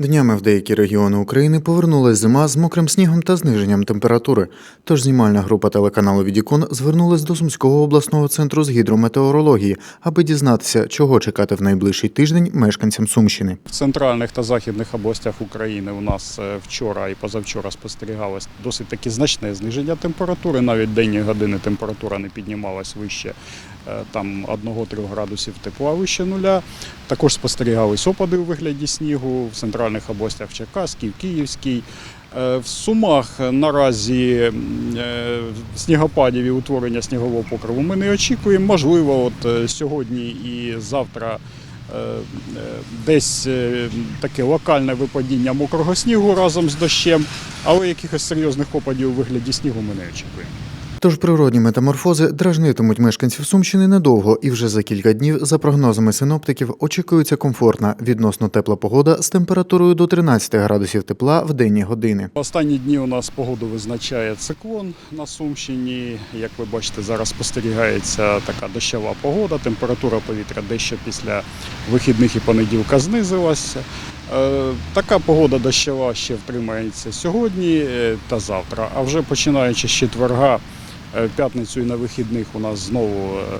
Днями в деякі регіони України повернулась зима з мокрим снігом та зниженням температури. Тож знімальна група телеканалу Відікон звернулась до Сумського обласного центру з гідрометеорології, аби дізнатися, чого чекати в найближчий тиждень мешканцям Сумщини. В центральних та західних областях України у нас е, вчора і позавчора спостерігалось досить таки значне зниження температури. Навіть денні години температура не піднімалась вище е, там 1-3 градусів тепла вище нуля. Також спостерігались опади у вигляді снігу в центральних областях в Черкаській, Київській. Е, В Сумах наразі е, снігопадів і утворення снігового покриву ми не очікуємо. Можливо, от е, сьогодні і завтра десь таке локальне випадіння мокрого снігу разом з дощем, але якихось серйозних опадів у вигляді снігу ми не очікуємо. Тож природні метаморфози дражнитимуть мешканців Сумщини недовго, і вже за кілька днів, за прогнозами синоптиків, очікується комфортна відносно тепла погода з температурою до 13 градусів тепла в денні години. Останні дні у нас погоду визначає циклон на Сумщині. Як ви бачите, зараз спостерігається така дощова погода. Температура повітря дещо після вихідних і понеділка знизилася. Е, Така погода дощова ще втримається сьогодні е, та завтра. А вже починаючи з четверга, в п'ятницю і на вихідних у нас знову е,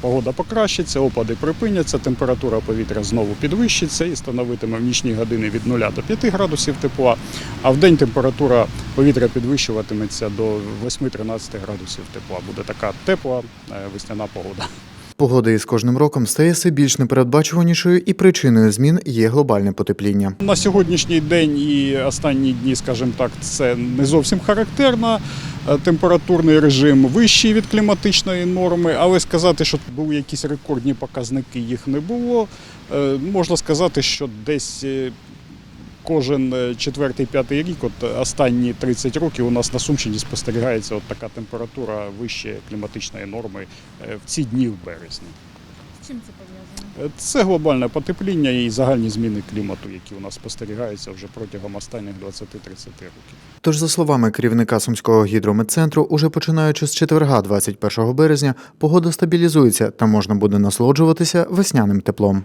погода покращиться, опади припиняться, температура повітря знову підвищиться і становитиме в нічні години від 0 до 5 градусів тепла. А в день температура повітря підвищуватиметься до 8-13 градусів тепла. Буде така тепла е, весняна погода. Погода із кожним роком стає все більш непередбачуванішою, і причиною змін є глобальне потепління. На сьогоднішній день і останні дні, скажімо так, це не зовсім характерно. Е, Температурний режим вищий від кліматичної норми, але сказати, що були якісь рекордні показники, їх не було. Е, Можна сказати, що десь е, кожен е, четвертий-п'ятий рік, от останні 30 років, у нас на Сумщині спостерігається от така температура вище кліматичної норми е, в ці дні в березні. З чим це пов'язано? Е, Це глобальне потепління і загальні зміни клімату, які у нас спостерігаються вже протягом останніх 20-30 років. Тож, за словами керівника Сумського гідрометцентру, уже починаючи з четверга, 21 березня, погода стабілізується та можна буде насолоджуватися весняним теплом.